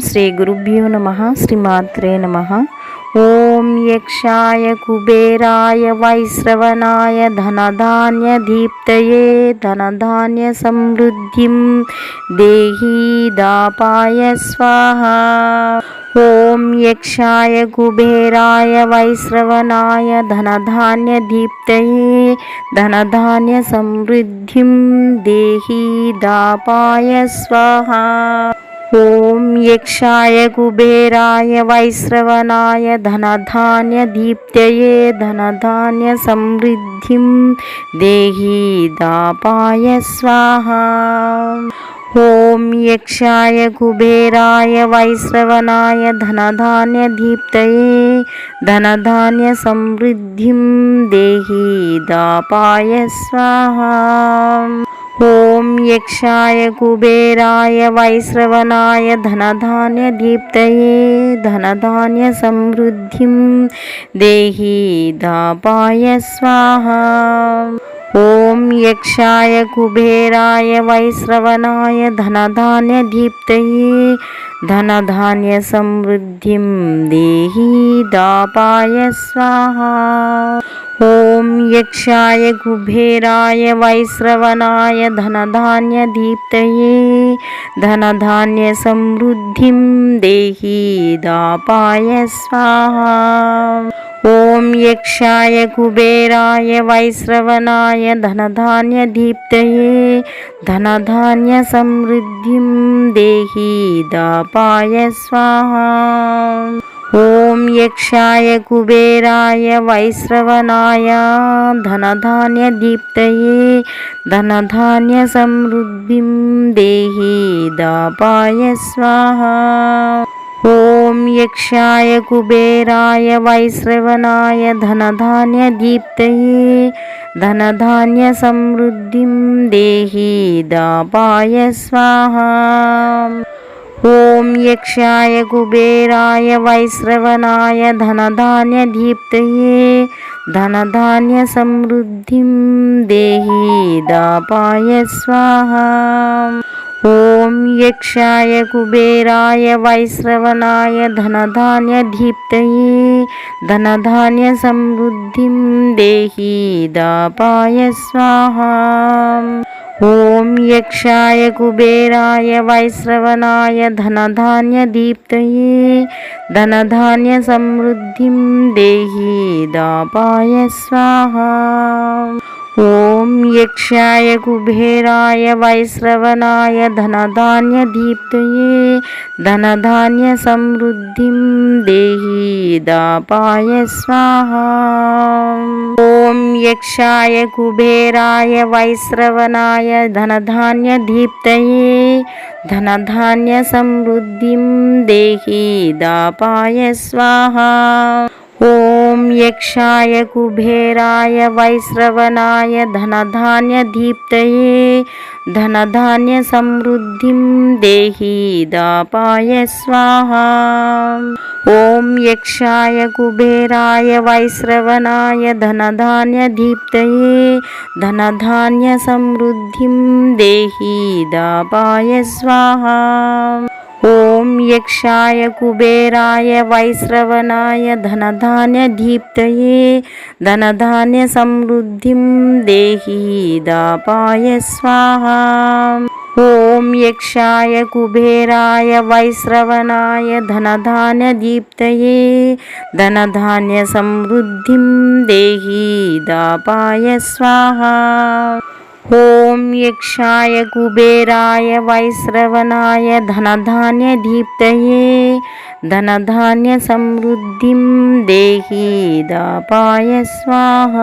శ్రీ గురుభ్యో నమ శ్రీమాత్రే నమ. ఓం యక్షాయ కుబేరాయ వైశ్రవణాయ ధనధాన్య దీప్తయే ధనధాన్య సమృద్ధిం దేహీ దాపాయ స్వాహ. ఓం యక్షాయ కుబేరాయ వైశ్రవణాయ ధనధాన్య దీప్తయే ధనధాన్య సమృద్ధిం దేహీ దాపాయ స్వాహ. ఓం యక్షాయ కుబేరాయ వైశ్రవణాయ ధనధాన్యదీప్తయే ధనధాన్య సమృద్ధిం దేహీ దాపాయ స్వాహ. ఓం యక్షాయ కుబేరాయ వైశ్రవణాయ ధనధాన్యదీప్తయే ధనధాన్య సమృద్ధిం దేహీ దాపాయ స్వాహ. ఓం యక్షాయ కుబేరాయ వైశ్రవణాయ ధనధాన్య దీప్తయే ధనధాన్య సమృద్ధిం దేహీ దాపాయ స్వాహ ఓం యక్షాయ కుబేరాయ వైశ్రవణాయ ధనధాన్య ధనధాన్యదీప్తయే ధనధాన్య సమృద్ధిం దేహి దాపాయ స్వాహ ఓం యక్షాయ కుబేరాయ వైశ్రవణాయ ధనధాన్య దీప్తయే ధనధాన్య సమృద్ధిం దేహి దాపాయ స్వాహ ఓం యక్షాయ కుబేరాయ వైశ్రవణాయ ధనధాన్యదీప్తయే ధనధాన్య సమృద్ధిం దేహి దాపాయ స్వాహ. ఓం యక్షాయ కుబేరాయ వైశ్రవణాయ ధనధాన్యదీప్తయే ధనధాన్య సమృద్ధిం దేహి దాపాయ స్వాహ. ఓం యక్షాయ కుబేరాయ వైశ్రవణాయ ధనధాన్యదీప్తయే ధనధాన్య సమృద్ధిం దేహీ దాపాయ స్వాహ ఓం యక్షాయ కుబేరాయ వైశ్రవణాయ ధనధాన్యదీప్తయే ధనధాన్య సమృద్ధిం దేహీ దాపాయ స్వాహ ఓం యక్షాయ కుబేరాయ వైశ్రవణాయ ధనధాన్య దీప్తయే ధనధాన్య సమృద్ధిం దేహీ దాపాయ స్వాహ. ఓం యక్షాయ కుబేరాయ వైశ్రవణాయ ధనధాన్య దీప్తయే ధనధాన్య సమృద్ధిం దేహీ దాపాయ స్వాహ. ఓం యక్షాయ కుబేరాయ వైశ్రవణాయ ధనధాన్యదీప్తయే ధనధాన్య సమృద్ధిం దేహీ దాపాయ స్వాహ ఓం యక్షాయ కుబేరాయ వైశ్రవణాయ ధనధాన్యదీప్తయే ధనధాన్య సమృద్ధిం దేహీ దాపాయ స్వాహ ఓం యక్షాయ కుబేరాయ వైశ్రవణాయ ధనధాన్యదీప్తయే ధనధాన్య సమృద్ధిం దేహీ దాపాయ స్వాహ ఓం యక్షాయ కుబేరాయ వైశ్రవణాయ ధనధాన్యదీప్తయే ధనధాన్య यक्षाय कुबेराय वैश्रवणाय धनधान्यदीप्तये धनधान्यसमृद्धिं देहि दापाय स्वाहा। ॐ यक्षाय कुबेराय वैश्रवणाय धनधान्यदीप्तये धनधान्यसमृद्धिं देहि दापाय स्वाहा। ఓం యక్షాయ కుబేరాయ వైశ్రవణాయ ధనధాన్య దీప్తయే ధనధాన్య సమృద్ధిం దేహీ దాపాయ స్వాహ.